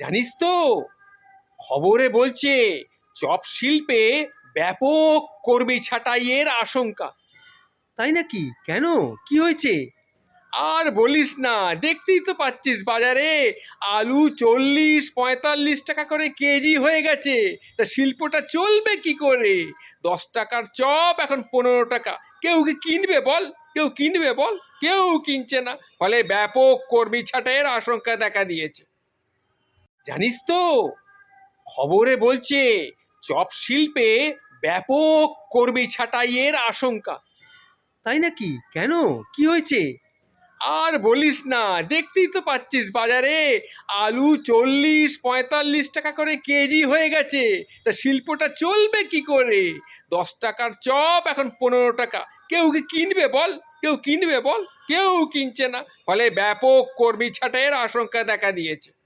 জানিস তো খবরে বলছে চপ শিল্পে ব্যাপক কর্মী ছাঁটাইয়ের আশঙ্কা। তাই নাকি? কেন? কি হয়েছে? আর বলিস না দেখতেই তো পাচ্ছিস বাজারে আলু চল্লিশ পঁয়তাল্লিশ টাকা করে কেজি হয়ে গেছে। তা শিল্পটা চলবে কি করে? দশ টাকার চপ এখন পনেরো টাকা। কেউ কি কিনবে বল? কেউ কিনবে বল? কেউ কিনছে না। ফলে ব্যাপক কর্মী ছাঁটাইয়ের আশঙ্কা দেখা দিয়েছে। জানিস তো খবরে বলছে চপ শিল্পে ব্যাপক কর্মী ছাঁটাইয়ের আশঙ্কা। তাই নাকি? কেন? কি হয়েছে? আর বলিস না দেখতেই তো পাচ্ছিস বাজারে আলু চল্লিশ পঁয়তাল্লিশ টাকা করে কেজি হয়ে গেছে। তা শিল্পটা চলবে কি করে? দশ টাকার চপ এখন পনেরো টাকা। কেউ কি কিনবে বল? কেউ কিনবে বল? কেউ কিনছে না। ফলে ব্যাপক কর্মী ছাঁটাইয়ের আশঙ্কা দেখা দিয়েছে।